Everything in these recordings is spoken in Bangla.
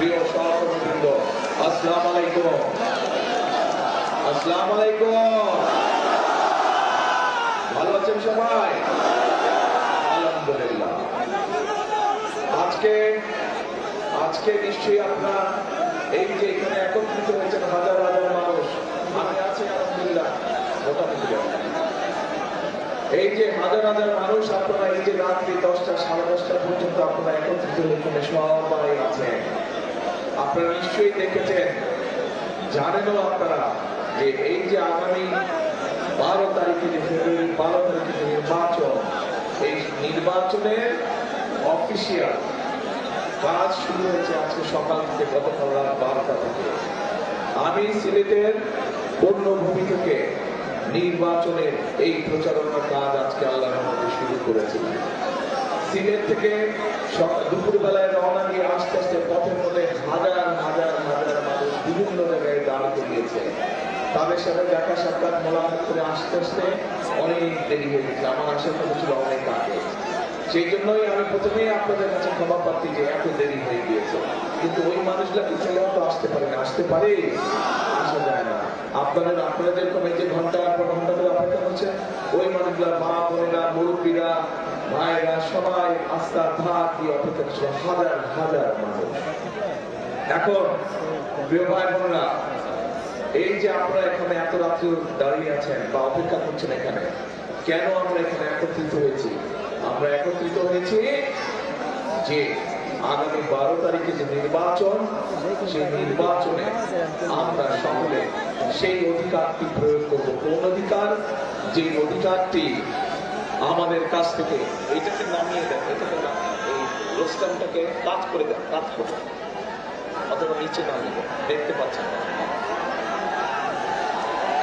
প্রিয় সহকর্মীবৃন্দ, আসসালামু আলাইকুম। আসসালামু আলাইকুম। ভালো আছেন সবাই? আলহামদুলিল্লাহ। আজকে আজকে নিশ্চয়ই আপনারা এই যে এখানে একত্রিত হয়েছেন হাজার হাজার মানুষ, আমি আছি আলহামদুলিল্লাহ, মোটামুটি। এই যে হাজার হাজার মানুষ আপনারা এই যে রাত্রি দশটা, সাড়ে দশটা পর্যন্ত আপনারা একত্রিত এখানে সবাই আছেন আপনারা নিশ্চয়ই দেখেছেন জানেনও আপনারা, যে এই যে আগামী বারো তারিখে যে ফেব্রুয়ারি, বারো তারিখে যে নির্বাচন, এই নির্বাচনের অফিসিয়াল কাজ শুরু হয়েছে আজকে সকাল থেকে গতকাল রাত বারোটা থেকে। আমি সিলেটের পূর্ণভূমি থেকে নির্বাচনের এই প্রচারণার কাজ আজকে আল্লাহর মধ্যে শুরু করেছি। সিলেট থেকে দুপুরবেলায় রওনা দিয়ে আস্তে আস্তে পথের মধ্যে হাজার হাজার হাজার মানুষ বিভিন্ন জায়গায় দাঁড় করিয়েছে। তাদের সাথে দেখা সাক্ষাৎ মোলাকাত করে আস্তে আস্তে অনেক দেরি হয়ে গেছে। আমার আসার কথা ছিল অনেক আগে। সেই জন্যই আমি প্রথমেই আপনাদের কাছে ক্ষমা প্রার্থী যে এত দেরি হয়ে গিয়েছে। কিন্তু ওই মানুষগুলা ছেলেও তো আসতে পারে না। আসতে পারে? আসা যায় না। আপনাদের আপনাদের কমে যে ঘণ্টা পর ঘণ্টা ধরে অপেক্ষা করছেন, ওই মানুষগুলা মা, বোনেরা, মুরব্বীরা ভাইরা সবাই আস্থা ধার দিয়ে অপেক্ষা করছিল হাজার হাজার মানুষ। এখন, প্রিয় ভাই বোনেরা, এই যে আপনারা এখানে এত রাত্রি দাঁড়িয়ে আছেন বা অপেক্ষা করছেন এখানে, কেন আমরা এখানে একত্রিত হয়েছি? আমরা একত্রিত হয়েছি যে আগামী বারো তারিখে যে নির্বাচন, সেই নির্বাচনে আমরা সকলে সেই অধিকারটি প্রয়োগ করব। কোন অধিকার? যে অধিকারটি আমাদের কাছ থেকে এইটাকে নামিয়ে দেন এটাকে এই রোস্টামটাকে কাজ করে দেন কাজ করে। অথবা নিচে নামিয়ে দেখতে পাচ্ছেন।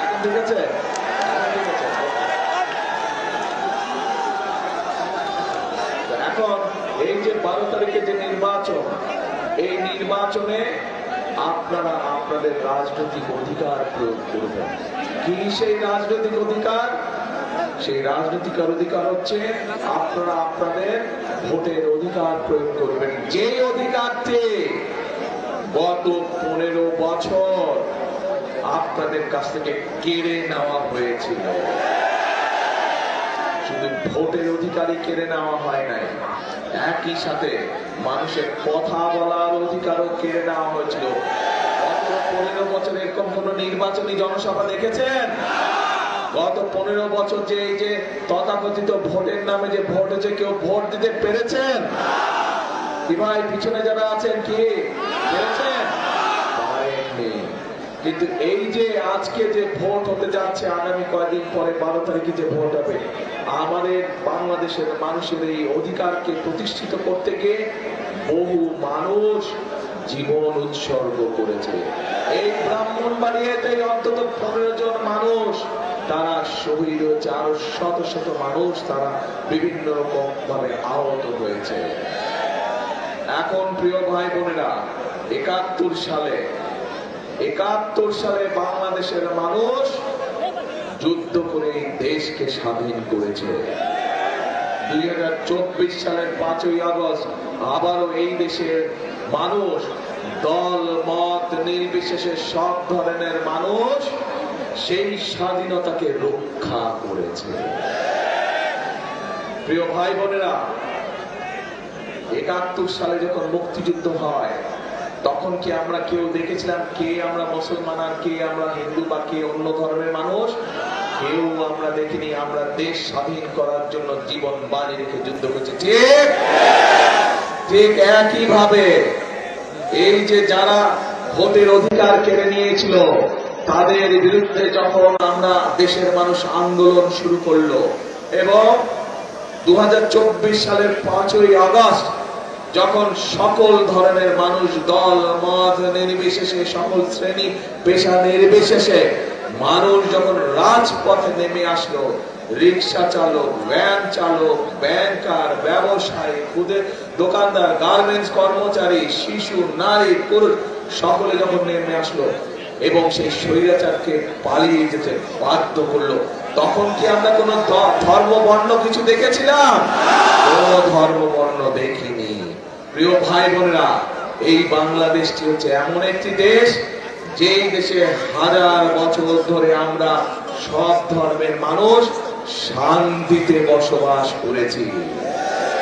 এখন ঠিক আছে? এই যে বারো তারিখে যে নির্বাচন, এই নির্বাচনে আপনারা আপনাদের রাজনৈতিক অধিকার প্রয়োগ করবেন। কি সেই রাজনৈতিক অধিকার? সেই রাজনৈতিক অধিকার হচ্ছে আপনারা আপনাদের ভোটের অধিকার প্রয়োগ করবেন। যে অধিকারটি গত পনেরো বছর আপনাদের কাছ থেকে কেড়ে নেওয়া হয়েছিল। শুধু ভোটের অধিকারই কেড়ে নেওয়া হয় নাই, একই সাথে মানুষের কথা বলার অধিকারও কেড়ে নেওয়া হয়েছিল। গত পনেরো বছর এরকম কোন নির্বাচনী জনসভা দেখেছেন? গত পনেরো বছর যে এই যে তথাকথিত ভোটের নামে যে ভোট হচ্ছে কেউ ভোট দিতে পেরেছেন? ভাই পিছনে যারা আছেন কি? পেরেছেন? কিন্তু এই যে আজকে যে ভোট হতে যাচ্ছে, আগামী কয়েকদিন পরে বারো তারিখে যে ভোট হবে, আমাদের বাংলাদেশের মানুষের এই অধিকারকে প্রতিষ্ঠিত করতে গিয়ে বহু মানুষ জীবন উৎসর্গ করেছে। এই ব্রাহ্মণ বাড়িয়াতে অন্তত পনেরো জন মানুষ তারা শহীদ হয়েছে, আরও শত শত মানুষ তারা বিভিন্ন রকম ভাবে আহত হয়েছে। এখন প্রিয় ভাই বোনেরা, একাত্তর সালে একাত্তর সালে বাংলাদেশের মানুষ যুদ্ধ করে দেশকে স্বাধীন করেছে। দুই হাজার চব্বিশ সালের পাঁচই আগস্ট আবারও এই দেশের মানুষ দল, মত, নির্বিশেষে সব ধরনের মানুষ সেই স্বাধীনতাকে রক্ষা করেছে। প্রিয় ভাই বোনেরা, একাত্তর সালে যখন মুক্তিযুদ্ধ হয়, তখন কি আমরা কেউ দেখেছিলাম কে আমরা মুসলমান আর কে আমরা হিন্দু বা কে অন্য ধর্মের মানুষ? কেউ আমরা দেখিনি। আমরা দেশ স্বাধীন করার জন্য জীবন বাড়ি রেখে যুদ্ধ করেছি। ঠিক? ঠিক একই ভাবে এই যে যারা ভোটের অধিকার কেড়ে নিয়েছিল, তাদের বিরুদ্ধে যখন আমরা দেশের মানুষ আন্দোলন শুরু করল, এবং দু সালের পাঁচই আগস্ট, যখন সকল ধরনের মানুষ দল, মত নির্বিশেষে, সকল শ্রেণি, পেশা নির্বিশেষে মানুষ যখন রাজপথে নেমে আসলো রিক্সা চালক, ভ্যান চালক, ব্যাংকার, ব্যবসায়ী, খুদে দোকানদার, গার্মেন্টস কর্মচারী, শিশু, নারী, পুরুষ, সকলে যখন নেমে আসলো এবং সেই স্বৈরাচারকে পালিয়ে যেতে বাধ্য করল, তখন কি আমরা কোন ধর্ম বর্ণ কিছু দেখেছিলাম? কোন ধর্ম বর্ণ দেখিনি। প্রিয় ভাই বোনেরা এই বাংলাদেশটি হচ্ছে এমন একটি দেশ, যেই দেশে হাজার বছর ধরে আমরা সব ধর্মের মানুষ শান্তিতে বসবাস করেছি।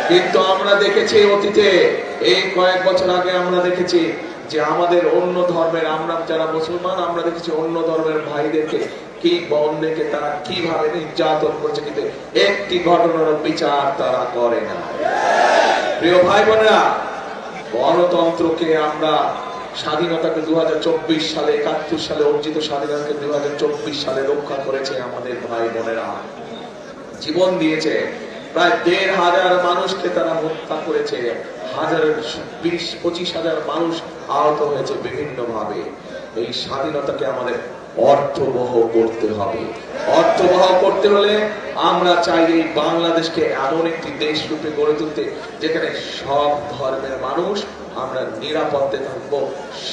কিন্তু আমরা দেখেছি অতীতে, এই কয়েক বছর আগে আমরা দেখেছি যে আমাদের অন্য ধর্মের, আমরা যারা মুসলমান, আমরা দেখেছি অন্য ধর্মের ভাইদেরকে কি বন্ধেকে তারা কীভাবে নির্যাতন করছে, কিন্তু একটি ঘটনার বিচার তারা করে না। প্রিয় ভাই বোনেরা গণতন্ত্রকে আমরা স্বাধীনতাকে দু হাজার চব্বিশ সালে, একাত্তর সালে অর্জিত স্বাধীনতাকে দু হাজার চব্বিশ সালে রক্ষা করেছে আমাদের ভাই বোনেরা জীবন দিয়েছে। প্রায় দেড় হাজার মানুষকে তারা হত্যা করেছে। হাজার বিশ, পঁচিশ হাজার মানুষ আহত হয়েছে বিভিন্ন ভাবে এই স্বাধীনতাকে আমাদের অর্থবহ করতে হবে। অর্থবহ করতে হলে আমরা চাই এই বাংলাদেশকে এমন একটি দেশ রূপে গড়ে তুলতে, যেখানে সব ধর্মের মানুষ আমরা নিরাপদে থাকব,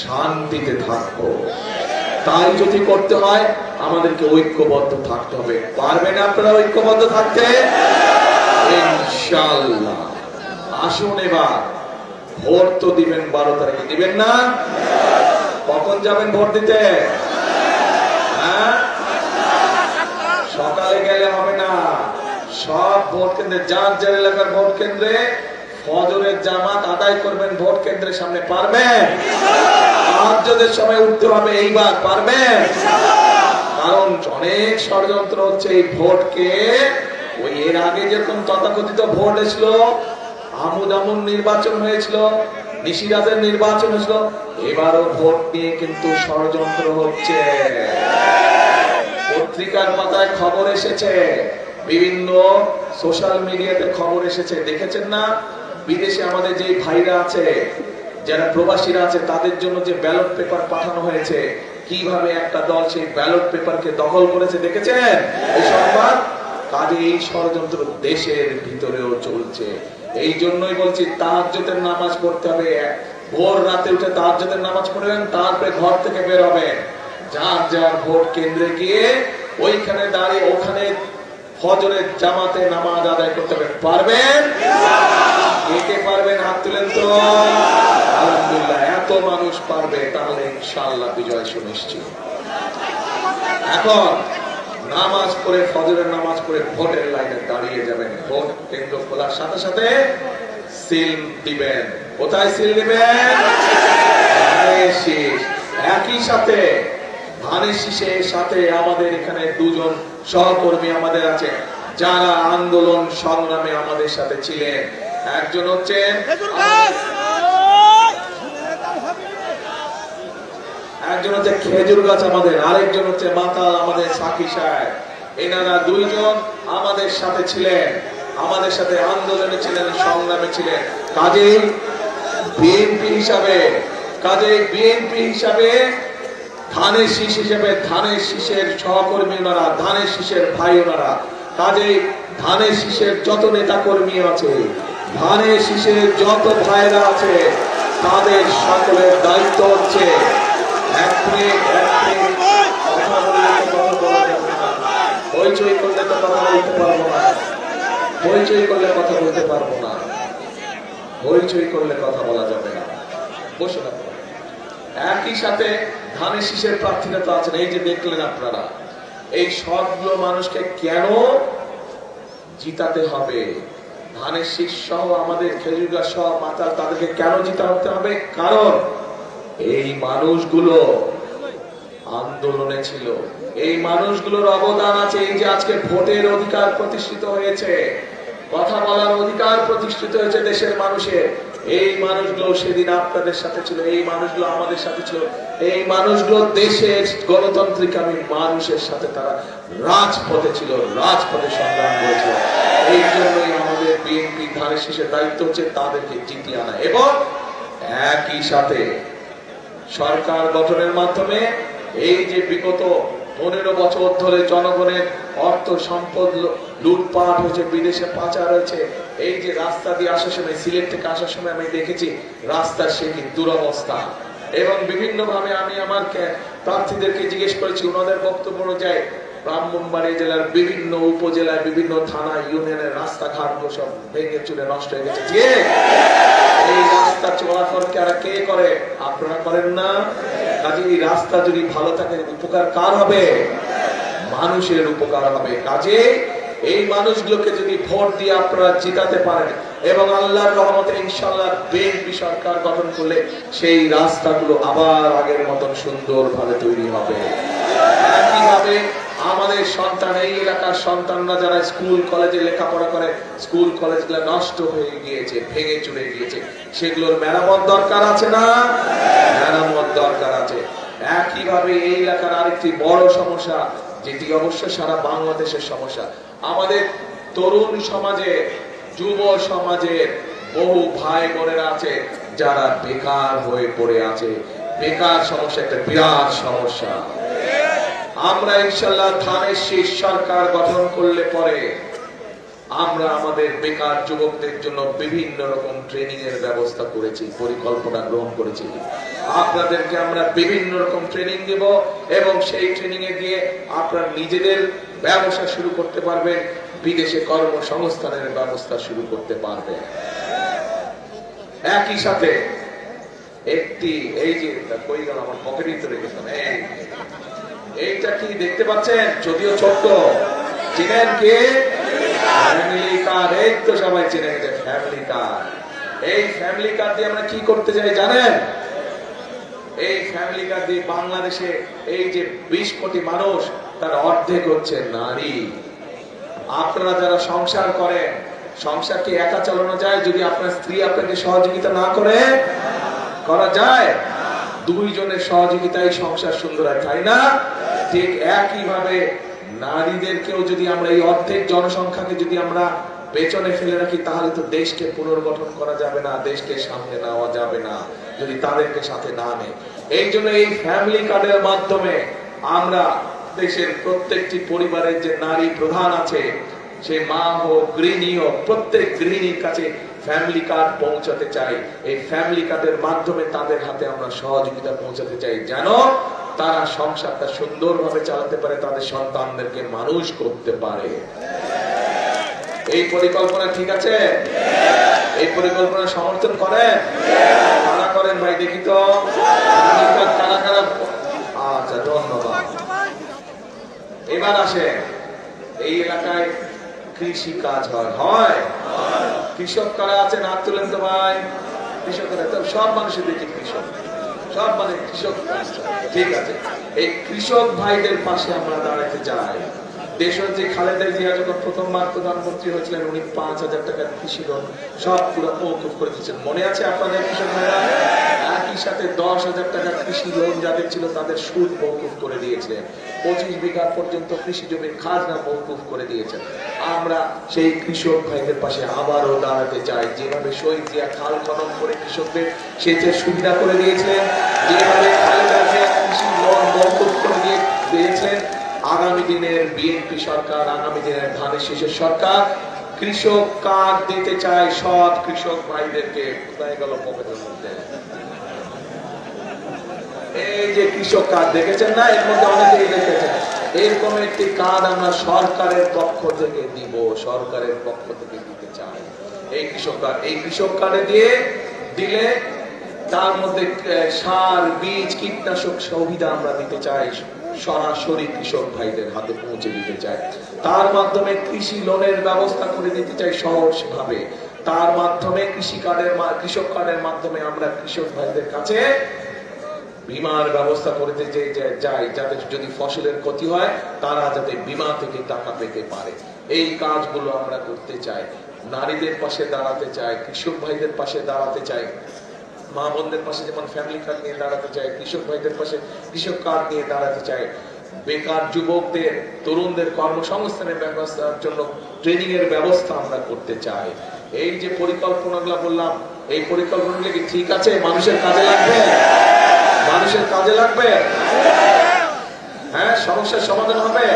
শান্তিতে থাকব। তাই যদি করতে হয়, আমাদেরকে ঐক্যবদ্ধ থাকতে হবে। পারবেন আপনারা ঐক্যবদ্ধ থাকতে? ইনশাল্লাহ আসুন এবার। ভোট তো দিবেন, বারো তারিখে। দিবেন না? কখন যাবেন ভোট দিতে? হ্যাঁ? সকালে গেলে হবে না। সব ভোট কেন্দ্রে, যার যার এলাকার ভোট কেন্দ্রে ফজরের জামাত আদায় করবেন, ভোট কেন্দ্রের সামনে পারবেন? তাহাজ্জুদের সময় উঠতে হবে এইবার পারবেন কারণ অনেক ষড়যন্ত্র হচ্ছে এই ভোটকে। ওই এর আগে যেরকম তথাকথিত ভোট এসলো আমুদ আমুন নির্বাচন হয়েছিল নিশিরাজের নির্বাচন হয়েছিল এবারও ভোট নিয়ে কিন্তু ষড়যন্ত্র হচ্ছে। পত্রিকার পাতায় খবর এসেছে বিভিন্ন সোশ্যাল মিডিয়াতে খবর এসেছে। দেখেছেন না? বিদেশে আমাদের যে ভাইরা আছে যারা প্রবাসীরা আছে তাদের জন্য যে ব্যালট পেপার পাঠানো হয়েছে কীভাবে একটা দল সেই ব্যালট পেপারকে দখল করেছে দেখেছেন? এই সংবাদ কাজে এই ষড়যন্ত্র দেশের ভিতরেও চলছে। এই জন্যই বলছি তাহাজ্জতের নামাজ পড়তে হবে। ভোর রাতে উঠে তাহাজ্জতের নামাজ পড়বেন তারপরে ঘর থেকে বের হবেন। যার যার ভোট কেন্দ্রে গিয়ে ওইখানে দাঁড়িয়ে ওখানে ফজরের জামাতে নামাজ আদায় করতে পারবেন? কে কে পারবেন? হাত তুলেন তো। মানুষ পারবে তাহলে ইনশাআল্লাহ বিজয় সুনিশ্চিত। এখন নামাজ পড়ে, ফজরের নামাজ পড়ে ভোটের লাইনে দাঁড়িয়ে যাবেন। ভোট কেন্দ্র খোলার সাথে সাথে সিল দিবেন। কোথায় সিল দিবেন? একই সাথে ধানের শীষের সাথে আমাদের এখানে দুজন সহকর্মী আমাদের আছে। যারা আন্দোলন সংগ্রামে আমাদের সাথে ছিলেন। একজন হচ্ছে একজন হচ্ছে খেজুর গাছ আমাদের, আরেকজন হচ্ছে মাতাল আমাদের সাকি সাহেব। এনারা দুইজন আমাদের সাথে ছিলেন, আমাদের সাথে আন্দোলনে ছিলেন, সংগ্রামে ছিলেন। কাজেই বিএনপি হিসাবে, কাজেই বিএনপি হিসাবে ধানের শীষ হিসেবে ধানের শীষের সহকর্মী ওনারা, ধানের শীষের ভাই ওনারা। কাজেই ধানের শীষের যত নেতা কর্মী আছে, ধানের শীষের যত ভাইরা আছে, তাদের সকলের দায়িত্ব হচ্ছে না। হইচই করলে কথা বলতে পারব না। হইচই করলে কথা না বলা যাবে না। বসুন আপনারা একই সাথে ধানের শীষের প্রার্থীরা তো আছেন। এই যে দেখলেন আপনারা, এই সবগুলো মানুষকে কেন জিতাতে হবে? ধানের শীষ সহ আমাদের খেজুর গাছ সহ মাতাল তাদেরকে কেন জিতাতে হবে? কারণ এই মানুষগুলো আন্দোলনে ছিল। এই মানুষগুলোর অবদান আছে এই যে আজকে ভোটের অধিকার প্রতিষ্ঠিত হয়েছে। কথা বলার অধিকার প্রতিষ্ঠিত হয়েছে দেশের মানুষের। এই মানুষগুলো সেদিন আপনাদের সাথে ছিল, এই মানুষগুলো আমাদের সাথে ছিল। এই মানুষগুলো দেশের গণতান্ত্রিক আমি মানুষের সাথে তারা রাজপথে ছিল, রাজপথে সংগ্রাম করেছিল। এই জন্যই আমাদের বিএনপি ধানের শেষের দায়িত্ব হচ্ছে তাদেরকে জিতিয়ে আনা। এবং একই সাথে সরকার গঠনের মাধ্যমে এই যে বিগত পনেরো বছর ধরে জনগণের অর্থ সম্পদ লুটপাট হয়েছে, বিদেশে পাচার হয়েছে, এই যে রাস্তা দিয়ে আসার সময়, সিলেট থেকে আসার সময় আমি দেখেছি, রাস্তার সে কি দুরবস্থা। এবং বিভিন্ন ভাবে আমি আমার প্রার্থীদেরকে জিজ্ঞেস করেছি, ওনাদের বক্তব্য অনুযায়ী ব্রাহ্মণবাড়ি জেলার বিভিন্ন উপজেলায়, বিভিন্ন থানা, ইউনিয়নের রাস্তাঘাট সব ভেঙে চুরে নষ্ট হয়ে গেছে। কারা কে করে? আপনারা করেন না? কাজে রাস্তা যদি ভালো থাকে উপকার কার হবে? মানুষের উপকার হবে। কাজে এই মানুষগুলোকে যদি ভোট দিয়ে আপনারা জিতাতে পারেন এবং আল্লাহর রহমতে ইনশাল্লাহ বিএনপি সরকার গঠন করলে সেই রাস্তাগুলো আবার আগের মতন সুন্দরভাবে তৈরি হবে। একইভাবে আমাদের সন্তান, এই এলাকার সন্তানরা যারা স্কুল, কলেজে লেখাপড়া করে, স্কুল, কলেজগুলো নষ্ট হয়ে গিয়েছে, ভেঙে চুরে গিয়েছে। সেগুলোর মেরামত দরকার আছে না? মেরামত দরকার আছে। একইভাবে এই এলাকার আরেকটি বড় সমস্যা, যেটি অবশ্য সারা বাংলাদেশের সমস্যা। আমাদের তরুণ সমাজে, যুব সমাজের বহু ভাই বোনেরা আছে, যারা বেকার হয়ে পড়ে আছে। বেকার সমস্যা, একটা বিরাট সমস্যা। আমরা ইনশাল্লাহ ধানের শীষ সরকার গঠন করলে পরে আমরা আমাদের বেকার যুবকদের জন্য বিভিন্ন রকম ট্রেনিং এর ব্যবস্থা করেছি, পরিকল্পনা গ্রহণ করেছি। আপনাদেরকে আমরা বিভিন্ন রকম ট্রেনিং দেব এবং সেই ট্রেনিং এ দিয়ে আপনারা নিজেদের ব্যবসা শুরু করতে পারবেন, বিদেশে কর্মসংস্থানের ব্যবস্থা শুরু করতে পারবেন। একই সাথে একটি, এই যে কই গেল আমার পকেটেই তো রেখেছিলাম এইটা কি দেখতে পাচ্ছেন? যদিও ছোট্ট। চিনেন কে? এই কি যে মানুষ, তার অর্ধেক হচ্ছে নারী। আপনারা যারা সংসার করেন, সংসার কি একা চালানো যায় যদি আপনার স্ত্রী আপনাকে সহযোগিতা না করে? করা যায়? দুইজনের সহযোগিতায় সংসার সুন্দর হয় তাই না? ঠিক একইভাবে নারীদেরকেও যদি আমরা এই অর্ধেক জনসংখ্যাকে যদি আমরা পেছনে ফেলে রাখি, তাহলে তো দেশকে পুনর্গঠন করা যাবে না, দেশকে সামনে নেওয়া যাবে না, যদি তাদেরকে সাথে না নেয় এই জন্য এই ফ্যামিলি কার্ডের মাধ্যমে আমরা দেশের প্রত্যেকটি পরিবারের যে নারী প্রধান আছে, সে মা হোক, গৃহিণী হোক, প্রত্যেক গৃহিণীর কাছে ফ্যামিলি কার্ড পৌঁছাতে চাই। এই ফ্যামিলি কার্ডের মাধ্যমে তাদের হাতে আমরা সহযোগিতা পৌঁছাতে চাই যেন তারা সংসারটা সুন্দরভাবে চালাতে পারে, তাদের সন্তানদেরকে মানুষ করতে পারে। এই পরিকল্পনা ঠিক আছে? এই পরিকল্পনা সমর্থন করেন? কারা করেন ভাই, দেখি তো। কারা কারা আচ্ছা ধন্যবাদ। এবার আসে এই এলাকায় কৃষি কাজ হয় হয়? কৃষক কারা আছেন? হাত তুলেন তো ভাই। কৃষকেরা। সব মানুষের দেখি কৃষক। সব মানে কৃষক ঠিক আছে। এই কৃষক ভাইদের পাশে আমরা দাঁড়াতে যাই দেশের যে খালেদা জিয়া যখন প্রথমবার প্রধানমন্ত্রী হয়েছিলেন, উনি পাঁচ হাজার টাকার কৃষি লোন সব পুরো করে দিচ্ছেন মনে আছে আপনাদের কৃষক ভাইরা? একই সাথে দশ হাজার টাকার কৃষি লোন যাদের ছিল তাদের সুদ মৌকুফ করে দিয়েছিলেন পঁচিশ বিঘা পর্যন্ত কৃষি জমির খাজনা মৌকুফ করে দিয়েছেন আমরা সেই কৃষক ভাইদের পাশে আবারও দাঁড়াতে চাই। যেভাবে শহীদ জিয়া খাল খনন করে কৃষকদের সেচের সুবিধা করে দিয়েছিলেন, যেভাবে কৃষি লোন মৌকুফ করে দিয়ে দিয়েছিলেন, আগামী দিনের বিএনপি সরকার, আগামী দিনের ধানের শীষের সরকার, কৃষক কার্ড দিতে চায় সৎ কৃষক ভাইদেরকে। কোথায় গেল পকেটের মধ্যে এই যে কৃষক কার্ড দেখেছেন না? এর মধ্যে অনেকেই দেখেছেন। এরকম একটি আমরা সরকারের পক্ষ থেকে দিব, সরকারের পক্ষ থেকে দিতে চাই। এই কৃষক কার্ড, এই কৃষক কার্ডে দিয়ে দিলে তার মধ্যে সার, বীজ, কীটনাশক সুবিধা আমরা দিতে চাই। সরাসরি কৃষক ভাইদের হাতে পৌঁছে দিতে চাই। তার মাধ্যমে কৃষি লোনের ব্যবস্থা করে দিতে চাই সহজ ভাবে তার মাধ্যমে কৃষি কার্ডের কৃষক কার্ডের মাধ্যমে আমরা কৃষক ভাইদের কাছে বিমার ব্যবস্থা করতে যে যে- যাতে যদি ফসলের ক্ষতি হয়, তারা যাতে বিমা থেকে টাকা পেতে পারে। এই কাজগুলো আমরা করতে চাই। নারীদের পাশে দাঁড়াতে চাই, কৃষক ভাইদের পাশে দাঁড়াতে চাই। মা বোনদের পাশে যেমন ফ্যামিলি কার্ড নিয়ে দাঁড়াতে চাই, কৃষক ভাইদের পাশে কৃষক কার্ড নিয়ে দাঁড়াতে চাই। বেকার যুবকদের, তরুণদের কর্মসংস্থানের ব্যবস্থার জন্য ট্রেনিং এর ব্যবস্থা আমরা করতে চাই। এই যে পরিকল্পনাগুলো বললাম, এই পরিকল্পনাগুলো কি ঠিক আছে? মানুষের কাজে লাগবে? মানুষের কাজে লাগবে? হ্যাঁ সমস্যার সমাধান হবে?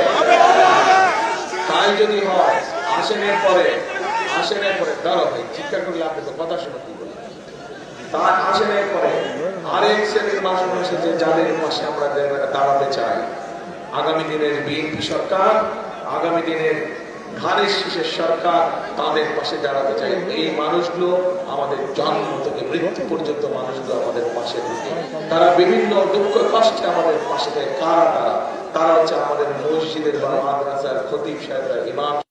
তাই যদি হয় আসেনের পরে আসেনের পরে দাঁড়াও ভাই, চিৎকার করলে আপনি তো কথা শুনে, কি বলবেন তার আসেনের পরে আরেক শ্রেণির মানুষ এসেছে যাদের পাশে আমরা দাঁড়াতে চাই, আগামী দিনের বিএনপি সরকার, আগামী দিনের ধানের শীষের সরকার তাদের পাশে দাঁড়াতে চাই এই মানুষগুলো আমাদের জন্ম থেকে মৃত্যু পর্যন্ত মানুষগুলো আমাদের পাশে থাকে। তারা বিভিন্ন দুঃখ কষ্টে আমাদের পাশে থাকে। কারা তারা? তারা হচ্ছে আমাদের মসজিদের বা মাদ্রাসার খতিব সাহেবরা, ইমাম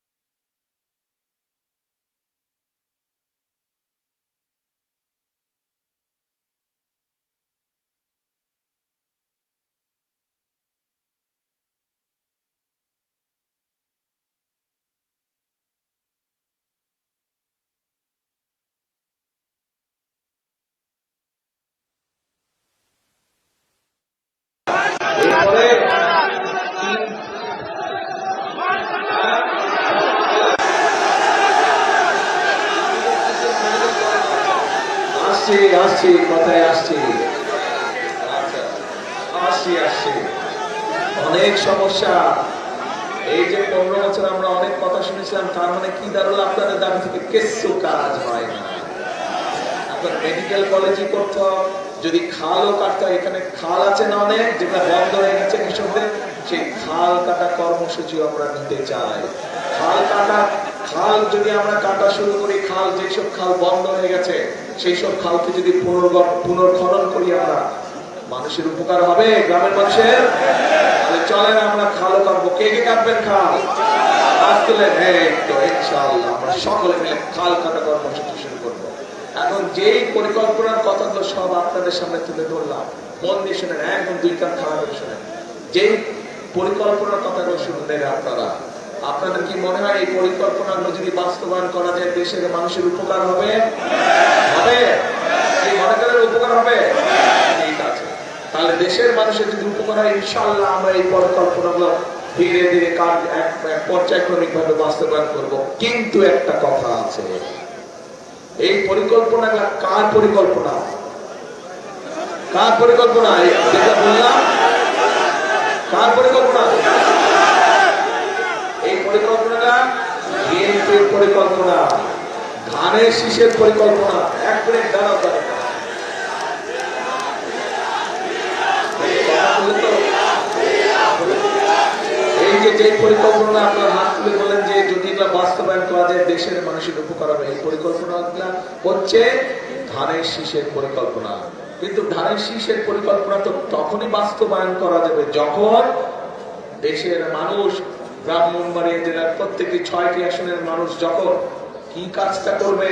আসছি, কথায় আসছি। আসছি অনেক সমস্যা। এই যে পনেরো বছর আমরা অনেক কথা শুনেছিলাম, তার মানে কি দাঁড়াল আপনাদের দাবি থেকে কিছু কাজ হয় না। আপনার মেডিকেল করতে যদি খালও কাটতে এখানে খাল আছে না অনেক, যেটা বন্ধ হয়ে গেছে কৃষকদের, সেই খাল কাটা কর্মসূচি আমরা নিতে চাই। খাল কাটা, খাল যদি আমরা কাটা শুরু করি, খাল, যেসব খাল বন্ধ হয়ে গেছে সেই সব খালকে যদি পুনর্গঠ, পুনর্খনন করি আমরা মানুষের উপকার হবে, গ্রামের মানুষের? চলেন আমরা খালও কাটবো। কে কে কাটবেন খাল? ইনশাআল্লাহ আমরা সকলে মিলে খাল কাটা কর্মসূচি শুরু করব। এখন যেই পরিকল্পনার কথাগুলো সব আপনাদের সামনে তুলে ধরলাম, মন দিয়ে দুই কান শুনেন। যেই পরিকল্পনার কথাগুলো শুনলেন আপনারা আপনাদের কি মনে হয় এই পরিকল্পনাগুলো যদি বাস্তবায়ন করা যায়, দেশের মানুষের উপকার হবে? উপকার হবে? ঠিক আছে। তাহলে দেশের মানুষের যদি উপকার হয় ইনশাল্লাহ আমরা এই পরিকল্পনাগুলো ধীরে ধীরে কাজ পর্যায়ক্রমিক ভাবে বাস্তবায়ন করব। কিন্তু একটা কথা আছে। এই কার পরিকল্পনা? কার পরিকল্পনা? যেটা বললাম, কার পরিকল্পনা? পরিকল্পনাটা? বিএনপির পরিকল্পনা। ধানের শীষের পরিকল্পনা। এক মিনিট দাঁড়াও যে পরিকল্পনা আপনার হাত তুলে বলেন যে যদি এগুলা বাস্তবায়ন করা যায়, দেশের মানুষের উপকার হবে, এই পরিকল্পনা হচ্ছে ধানের শীষের পরিকল্পনা। কিন্তু ধানের শীষের পরিকল্পনা তো তখনই বাস্তবায়ন করা যাবে যখন দেশের মানুষ ব্রাহ্মণবাড়িয়া জেলার প্রত্যেকটি ছয়টি আসনের মানুষ যখন কি কাজটা করবে?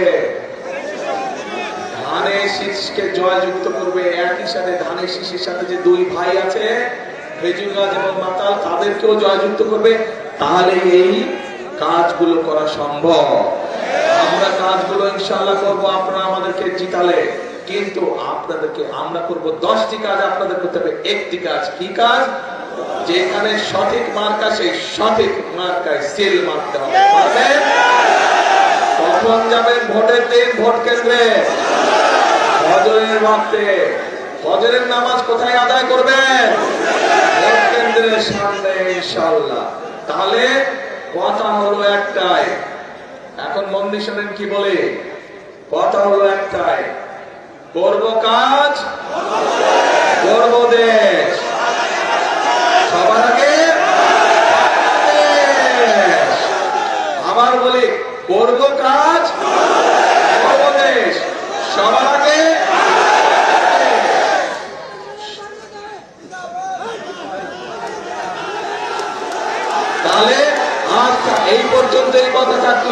ধানের শীষকে জয়যুক্ত করবে। একই সাথে ধানের শীষের সাথে যে দুই ভাই আছে গাছ এবং মাতাল, তাদেরকেও জয়যুক্ত করবে। তাহলে এই কাজগুলো করা সম্ভব। আমরা কাজগুলো ইনশাল্লাহ করব, আপনারা আমাদেরকে জিতালে। কিন্তু আপনাদেরকে, আমরা করব দশটি কাজ, আপনাদের করতে হবে একটি কাজ। কি কাজ? যেখানে সঠিক মার্কা সেই সঠিক মার্কায় সেল মারতে হবে। কখন যাবেন? ভোটের দিন? ভোট কেন্দ্রে। নামাজ কোথায় আদায় করবেন? ভোট কেন্দ্রের সামনে ইনশাআল্লাহ। তাহলে কথা হলো একটাই। এখন মন দিয়ে শোনেন কি বলে? কথা হলো একটাই। করব কাজ? করব দেশ। তাহলে আজ এই পর্যন্ত এই কথা থাকল।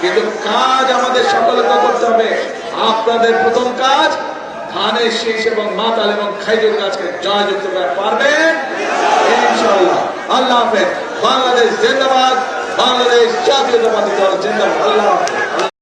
কিন্তু কাজ আমাদের সকলকে করতে হবে। আপনাদের প্রথম কাজ, ধানের শীষ এবং মাতাল এবং খাইজুর গাছকে জয়যুক্ত করে পারবেন। ইনশাআল্লাহ। আল্লাহ হাফেজ। বাংলাদেশ জিন্দাবাদ। বাংলাদেশ জাতীয়তাবাদী দল জিন্দাবাদ। আল্লাহ হাফেজ।